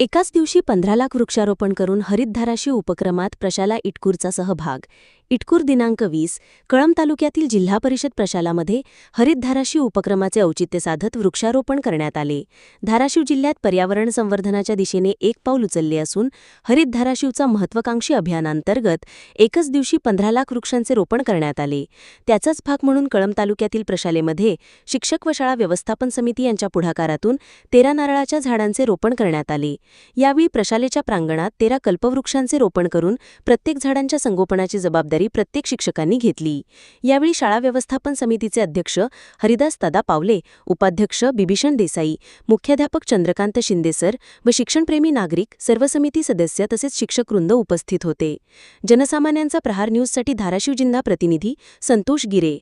एकाच दिवशी पंधरा लाख वृक्षारोपण करून हरितधाराशी उपक्रमात प्रशाला इटकूरचा सहभाग. इटकूर दिनांक वीस कळंब तालुक्यातील जिल्हा परिषद प्रशालामध्ये हरित धाराशिव उपक्रमाचे औचित्य साधत वृक्षारोपण करण्यात आले. धाराशिव जिल्ह्यात पर्यावरण संवर्धनाच्या दिशेने एक पाऊल उचलले असून हरित धाराशिवचा महत्वाकांक्षी अभियानांतर्गत एकच दिवशी पंधरा लाख वृक्षांचे रोपण करण्यात आले. त्याचाच भाग म्हणून कळंब तालुक्यातील प्रशालेमध्ये शिक्षक व शाळा व्यवस्थापन समिती यांच्या पुढाकारातून तेरा नारळाच्या झाडांचे रोपण करण्यात आले. यावेळी प्रशालेच्या प्रांगणात तेरा कल्पवृक्षांचे रोपण करून प्रत्येक झाडांच्या संगोपनाची जबाबदारी प्रत्येक शिक्षकांनी घेतली. यावेळी शाळा व्यवस्थापन समितीचे अध्यक्ष हरिदास दादा पावले उपाध्यक्ष बिभीषण देसाई मुख्याध्यापक चंद्रकांत शिंदेसर व शिक्षणप्रेमी नागरिक सर्व समिती सदस्य तसेच शिक्षकवृंद उपस्थित होते. जनसामान्यांचा प्रहार न्यूजसाठी धाराशिव जिल्हा प्रतिनिधी संतोष गिरे.